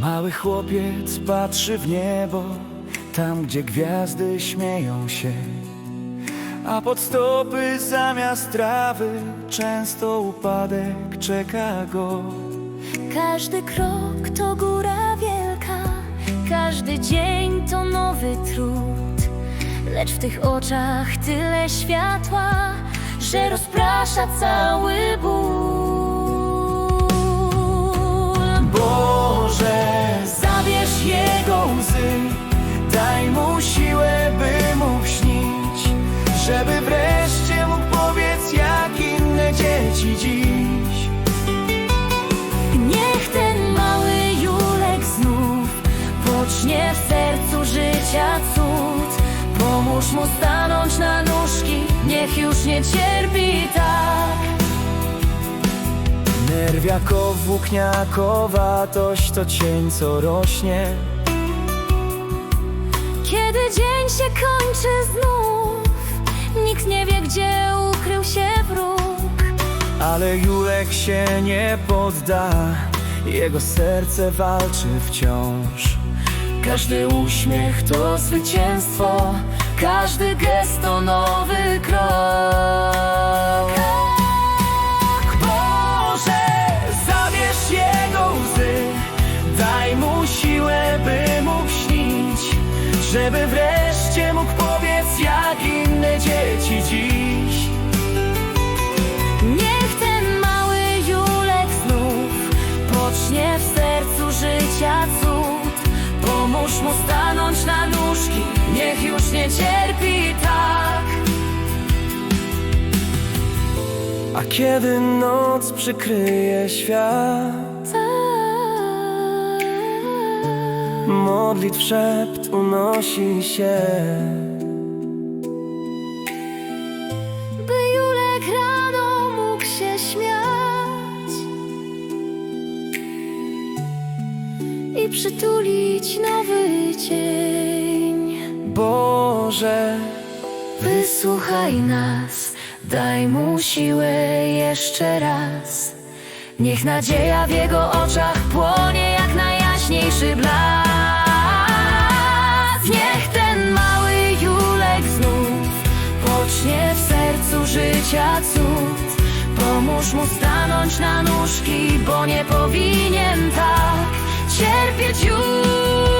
Mały chłopiec patrzy w niebo, tam gdzie gwiazdy śmieją się. A pod stopy zamiast trawy często upadek czeka go. Każdy krok to góra wielka, każdy dzień to nowy trud. Lecz w tych oczach tyle światła, że rozprasza cały ból. Życia cud. Pomóż mu stanąć na nóżki, niech już nie cierpi tak. Nerwiako, włókniakowatość to cień, co rośnie. Kiedy dzień się kończy znów, nikt nie wie, gdzie ukrył się wróg. Ale Julek się nie podda, jego serce walczy wciąż. Każdy uśmiech to zwycięstwo, każdy gest to nowy krok. Boże, zabierz jego łzy, daj mu siłę, by mógł śnić, żeby wreszcie mógł powiedz jak inne dzieci dziś. Niech ten mały Julek znów pocznie w sercu życia cud. Pomóż mu stanąć na nóżki, niech już nie cierpi tak. A kiedy noc przykryje świat, modlitw szept unosi się. Przytulić nowy dzień. Boże, Wysłuchaj nas, daj mu siłę jeszcze raz. Niech nadzieja w jego oczach płonie jak najjaśniejszy blask. Niech ten mały Julek znów pocznie w sercu życia cud. Pomóż mu stanąć na nóżki, bo nie powinien tak cierpieć już.